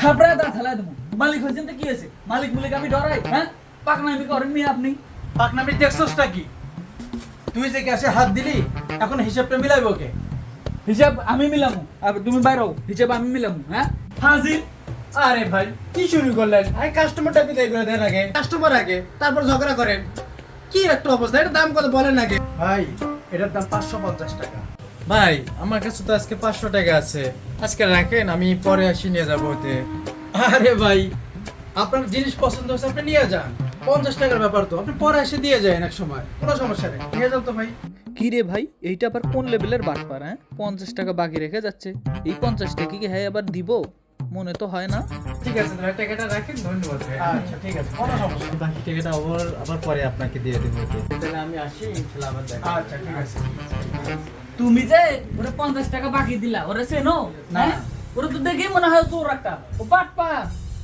থাপড়ায় দা দেবো। মালিক হয়েছেন তো কি হয়েছে? মালিক মুলিক আমি ডরাই হ্যাঁ? পাকনামি করেন মি আপনি। পাকনামি দেখছসটা কি? তুই যে গ্যাসে হাত দিলি এখন হিসাবটা মিলাইব ওকে হিসাব আমি মিলামু। আর তুমি বাইরে হিসাব আমি মিলামু হ্যাঁ? হাজির? আরে ভাই কি শুরু করলেন? আরে কাস্টমারটা বিদায় করে দেন আগে। কাস্টমার আগে তারপর ঝগড়া করেন। কি একটা অবস্থা এটা দাম কত বলেন আগে? ভাই এটার দাম পাঁচশো পঞ্চাশ টাকা। ভাই আমার কাছে তো আজকে পাঁচশো টাকা আছে। আজকে রাখেন আমি পরে আসি নিয়ে যাব ওতে। আরে ভাই আপনার জিনিস পছন্দ হচ্ছে আপনি নিয়ে যান। পঞ্চাশ টাকার ব্যাপার তো আপনি পরে এসে দিয়ে যায় এক সময় কোনো সমস্যা নেই। নিয়ে যান তো ভাই। কি রে ভাই এইটা আবার কোন লেভেলের বাটপার হ্যাঁ? পঞ্চাশ টাকা বাকি রেখে যাচ্ছে এই পঞ্চাশ টাকা কি হ্যাঁ আবার দিব? মনে তো হয় না। ঠিক আছে ভাই টাকাটা রাখেন ধন্যবাদ আচ্ছা ঠিক আছে কোনো সমস্যা নেই। বাকি টাকাটা আবার আবার পরে আপনাকে দিয়ে দেবো তাহলে আমি আসি ইনশাল্লাহ আবার দেখা আচ্ছা ঠিক আছে। তুমি যে ওরে পঞ্চাশ টাকা বাকি দিলা ওরে চেনো? না। হ্যাঁ? ওরে তো দেখেই মনে হয় চোর একটা। ও পাট পা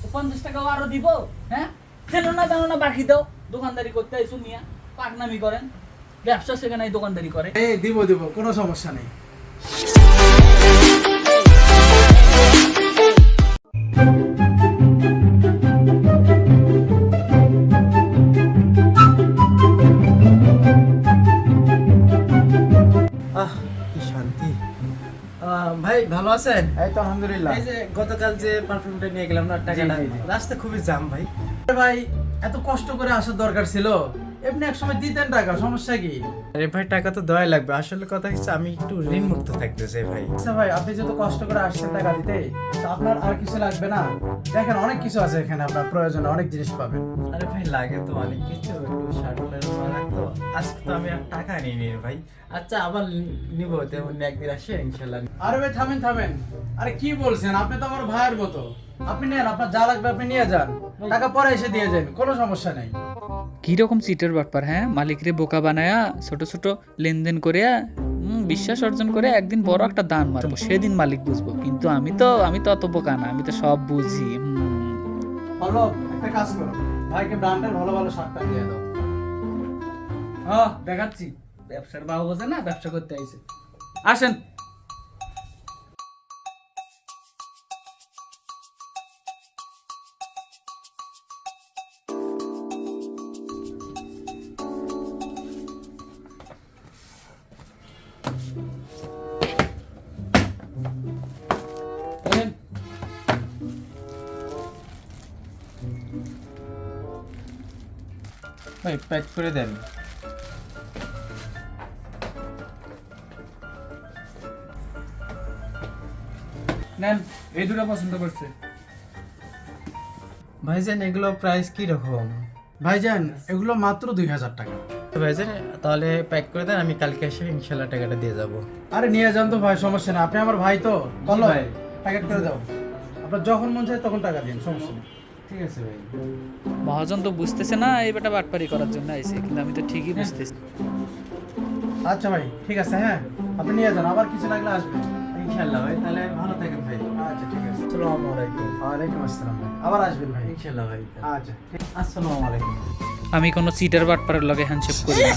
ও পঞ্চাশ টাকা আরও দিব হ্যাঁ? চেনো না জানো না বাকি দাও। দোকানদারি করতে আইসু মিয়া পাকনামি করেন। ব্যবসা সেখানে দোকানদারি করে। এই দিব দিব কোনো সমস্যা নেই। আছেন? এই তো আলহামদুলিল্লাহ। এই যে গতকাল যে পারফিউমটা নিয়ে গেলাম না টাকাটা। রাস্তা খুবই জাম ভাই। ভাই এত কষ্ট করে আসার দরকার ছিল। এমনি এক সময় দিতেন টাকা সমস্যা কি? আরে ভাই টাকা তো দেওয়াই লাগবে। আসলে কথা হচ্ছে আমি একটু ঋণ মুক্ত থাকতে চাই ভাই। আচ্ছা ভাই আপনি যত কষ্ট করে আসছেন টাকা দিতে তো আপনার আর কিছু লাগবে না? দেখেন অনেক কিছু আছে এখানে আপনার প্রয়োজনে অনেক জিনিস পাবেন। আরে ভাই লাগে তো অনেক কিছু একটু শার্ট প্যান্ট তো আজকে তো আমি আর টাকা নিই নি ভাই। আচ্ছা আবার নিবো তেমন একদিন আসে ইনশাল্লাহ আরে ভাই থামেন থামেন। আরে কি বলছেন আপনি তো আমার ভাইয়ের মতো। আপনি নেন আপনার যা লাগবে আপনি নিয়ে যান। টাকা পরে এসে দিয়ে যান কোনো সমস্যা নেই। কি রকম সিটের ব্যাপার হ্যাঁ? মালিকরে বোকা বানায়া ছোট ছোট লেনদেন করে বিশ্বাস অর্জন করে একদিন বড় একটা দান মারবো, সেদিন মালিক বুঝব। কিন্তু আমি তো আমি তো অত বোকা না, আমি তো সব বুঝি। ভালো একটা কাজ করো। ভাইকে ভালো ভালো শার্টটা দিয়ে দাও। দেখাচ্ছি। ব্যবসার বাবু বোঝে না, ব্যবসা করতে আইছে। আসেন। ভাই প্যাক করে দেন। নেন এই দুটো পছন্দ করছে। ভাইজান এগুলো প্রাইস কি রকম ভাইজান এগুলো মাত্র দুই হাজার টাকা। ভাইজান তাহলে প্যাক করে দেন আমি কালকে এসে ইনশাল্লাহ টাকাটা দিয়ে যাব। আরে নিয়ে যান তো ভাই সমস্যা নেই। আপনি আমার ভাই তো? বলো ভাই। প্যাকেট করে দাও। আপনার যখন মন চায় তখন টাকা দিন সমস্যা নেই। ঠিক আছে ভাই। মহাজন তো বুঝতেছে না এই বেটা বাটপারি করার জন্য আইছে কিন্তু আমি তো ঠিকই বুঝতেছি। আচ্ছা ভাই ঠিক আছে হ্যাঁ আপনি নিয়ে যান আবার কিছু লাগলে আসবেন ইনশাল্লাহ ভাই তাহলে ভালো থাকেন ভাই। আচ্ছা ঠিক আছে। আসসালামু আলাইকুম। ওয়ালাইকুম আসসালাম ভাই আবার আসবেন ভাই ইনশাল্লাহ ভাই। আচ্ছা আসসালামু আলাইকুম। আমি কোনো সিটার বাটপারের লগে হ্যান্ডশেক করি না।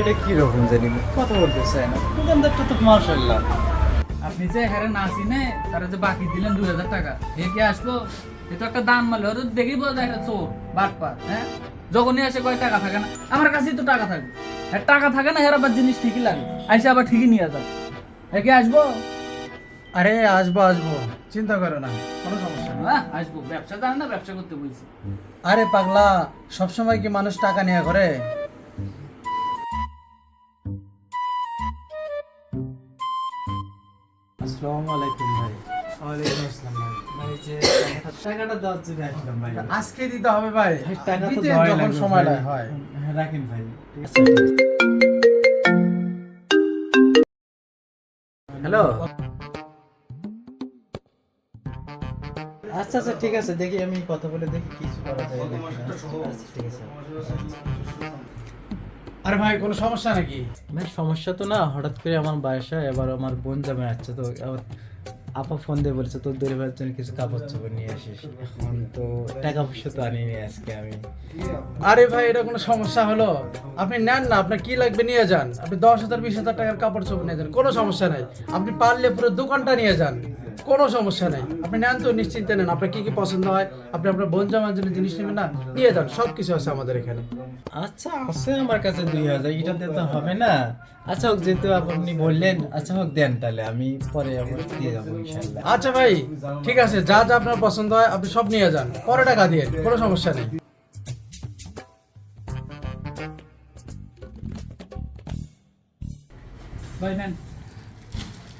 এটা কি রকম জানি না কথা বলতে চায় না। দোকানদারটা তো মার্শাল্লাহ আপনি যে না চিনে তারা যে বাকি দিলেন দুই হাজার টাকা। এ কি আসলো? এ তো একটা দান মারলে। ওরা দেখি বোঝা যায় চোর বাটপার হ্যাঁ? যখনই আসে কয় টাকা থাকে না? আমার কাছেই তো টাকা থাকে। হ্যাঁ টাকা থাকে না আবার জিনিস ঠিকই লাগে। আইসে আবার ঠিকই নিয়ে যায়। এ কি আসব? আরে আসব আসব। চিন্তা করো না কোনো সমস্যা হ্যাঁ আসব। ব্যবসা জানে না ব্যবসা করতে বলছি। আরে পাগলা সবসময় কি মানুষ টাকা নেওয়া করে আসসালামু আলাইকুম ভাই। ওয়ালাইকুম আসসালাম ভাই। ভাই যে টাকাটা- টাকাটা দেওয়ার জন্য আসলাম ভাই। আজকে দিতে হবে ভাই। ভাই, টাকা তো যখন সময় হয়। হ্যাঁ, রাখেন ভাই। আছে। হ্যালো? আচ্ছা আচ্ছা ঠিক আছে। দেখি আমি কথা বলে দেখি কিছু করা যায় আচ্ছা ঠিক আছে। আরে ভাই কোনো সমস্যা নাকি? ভাই সমস্যা তো না হঠাৎ করে আমার বাসায় এবার আমার বোন জামাই আসছে তো আপা ফোন দিয়ে বলছে তোর দরিবার জন্য কিছু কাপড় চোপড় নিয়ে আসিস। এখন তো টাকা পয়সা তো আনিনি আজকে আমি। আরে ভাই এটা কোনো সমস্যা হলো? আপনি নেন না আপনার কি লাগবে নিয়ে যান। আপনি দশ হাজার বিশ হাজার টাকার কাপড় চোপড় নিয়ে যান কোনো সমস্যা নাই। আপনি পারলে পুরো দোকানটা নিয়ে যান। কোনো সমস্যা নেই। আপনি নেন তো নিশ্চিন্তে নেন। আপনার কি কি পছন্দ হয় আপনি আপনার বোন জামার জন্য জিনিস নেবেন না নিয়ে যান। সব কিছু আছে আমাদের এখানে। আচ্ছা আছে আমার কাছে দুই হাজার। এটাতে তো হবে না। আচ্ছা হোক যেহেতু আপনি বললেন আচ্ছা হোক দেন তাহলে। আমি পরে আবার দিয়ে যাব আচ্ছা ভাই ঠিক আছে। যা যা আপনার পছন্দ হয় আপনি সব নিয়ে যান। পরে টাকা দিয়ে কোনো সমস্যা নেই। ভাই নেন।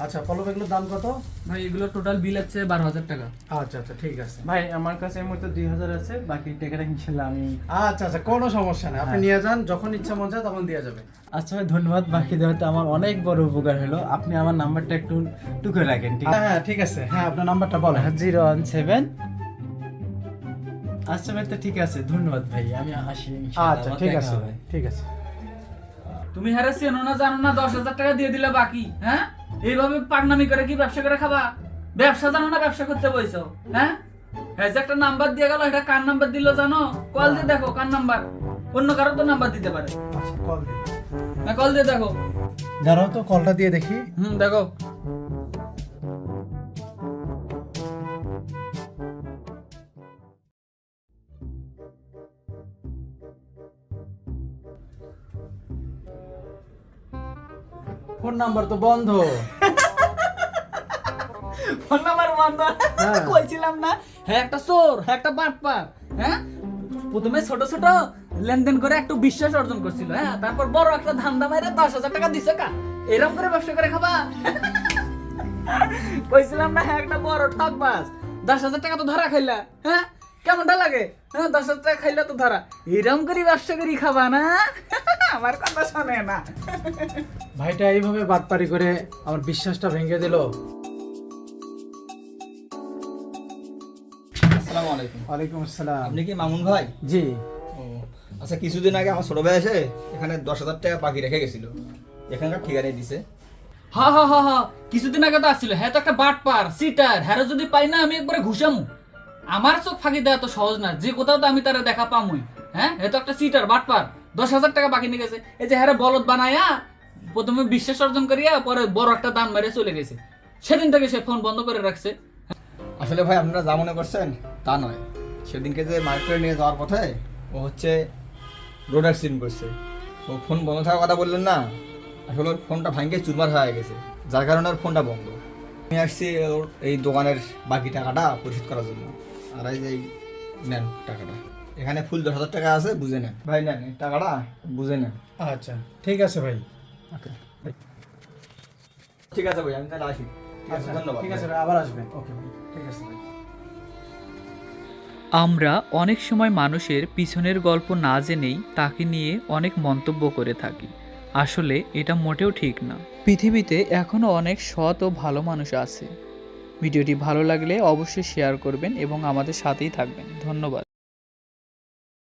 আচ্ছা পলব এগুলোর দাম কত? ভাই এগুলো টোটাল বিল আছে বারো হাজার টাকা। আচ্ছা আচ্ছা ঠিক আছে। ভাই আমার কাছে এই মতো দুই হাজার আছে বাকি টাকাটা ইনশাল্লাহ আমি আচ্ছা আচ্ছা কোনো সমস্যা নেই। আপনি নিয়ে যান যখন ইচ্ছা মন চায় তখন দিয়ে যাবে। আচ্ছা ভাই ধন্যবাদ। বাকি দেওয়াতে আমার অনেক বড় উপকার হলো। আপনি আমার নাম্বারটা একটু টুকে রাখেন ঠিক হ্যাঁ হ্যাঁ ঠিক আছে। হ্যাঁ আপনার নাম্বারটা বলেন। আছে জিরো ওয়ান সেভেন। আচ্ছা ভাই তো ঠিক আছে। ধন্যবাদ ভাই আমি আসি আচ্ছা ঠিক আছে। হবে। ঠিক আছে। তুমি হারে চেনো না জানো না দশ হাজার টাকা দিয়ে দিলে বাকি হ্যাঁ? এইভাবে পাকনামি করে কি ব্যবসা করে খাবা? ব্যবসা জানো না ব্যবসা করতে বইছো হ্যাঁ? এই যে একটা নাম্বার দিয়ে গেল এটা কার নাম্বার দিল জানো? কল দিয়ে দেখো কার নাম্বার। অন্য কারও তো নাম্বার দিতে পারে। আচ্ছা কল না কল দিয়ে দেখো। দাঁড়াও তো কলটা দিয়ে দেখি। হুম দেখো। ফোন নাম্বার তো বন্ধ। ফোন নাম্বার বন্ধ। হ্যাঁ। কইছিলাম না হ্যাঁ একটা চোর হ্যাঁ একটা বাটপার হ্যাঁ? প্রথমে ছোট ছোট লেনদেন করে একটু বিশ্বাস অর্জন করছিল হ্যাঁ? তারপর বড় একটা ধান্দা মাইরে দশ হাজার টাকা দিছে কা? এরকম করে ব্যবসা করে খাবা? কইছিলাম না হ্যাঁ একটা বড় ঠকবাজ দশ হাজার টাকা তো ধরা খাইলা হ্যাঁ? কেমনটা লাগে? হ্যাঁ দশ হাজার টাকা খাইলা তো ধরা। এরকম করে ব্যবসা করি খাবা না? আমার কথা শোনে না। ভাইটা এইভাবে বাটপারি করে আমার বিশ্বাসটা ভেঙে দিল। আসসালামু আলাইকুম। ওয়ালাইকুম আসসালাম। আপনি কি মামুন ভাই? জি। আচ্ছা কিছুদিন আগে আমার ছোট ভাই এসে এখানে দশ হাজার টাকা পাখি রেখে গেছিল। এখানকার ঠিকানায় দিছে। হা হা হা হা কিছুদিন আগে তো আসছিল। হ্যাঁ তো একটা বাট পার সিটার। হ্যাঁ যদি পাই না আমি একবারে ঘুষামু। আমার চোখ ফাঁকি দেওয়া তো সহজ না। যে কোথাও তো আমি তারা দেখা পামুই। হ্যাঁ এ তো একটা সিটার বাট পার দশ হাজার টাকা বাকি নিয়ে গেছে। এই যে হ্যাঁ বলদ বানায়া, প্রথমে বিশ্বাস অর্জন করিয়া, পরে বড় একটা দান মেরে চলে গেছে। সেদিন থেকে সে ফোন বন্ধ করে রাখছে। আসলে ভাই, আপনারা যা মনে করছেন, তা নয়। সেদিনকে যে মার্কেটে নিয়ে যাওয়ার পথে ও হচ্ছে রোড অ্যাক্সিডেন্ট করছে। ও ফোন বন্ধ থাকার কথা বললেন না, আসলে ওর ফোনটা ভাঙ্গে চুরমার হয়ে গেছে। যার কারণে ওর ফোনটা বন্ধ। আমি আসছি এই দোকানের বাকি টাকাটা পরিশোধ করার জন্য। আর এই যে নেন টাকাটা। এখানে ফুল দশ হাজার টাকা আছে বুঝে নেন। ভাই নেন টাকাটা বুঝে নেন। আচ্ছা ঠিক আছে ভাই। ঠিক আছে ভাই আমি তাহলে আসি। ঠিক আছে আচ্ছা, ধন্যবাদ ঠিক আছে আবার আসবেন। ওকে ঠিক আছে ভাই। আমরা অনেক সময় মানুষের পিছনের গল্প না জেনেই তাকে নিয়ে অনেক মন্তব্য করে থাকি। আসলে এটা মোটেও ঠিক না। পৃথিবীতে এখনও অনেক সৎ ও ভালো মানুষ আছে। ভিডিওটি ভালো লাগলে অবশ্যই শেয়ার করবেন এবং আমাদের সাথেই থাকবেন। ধন্যবাদ।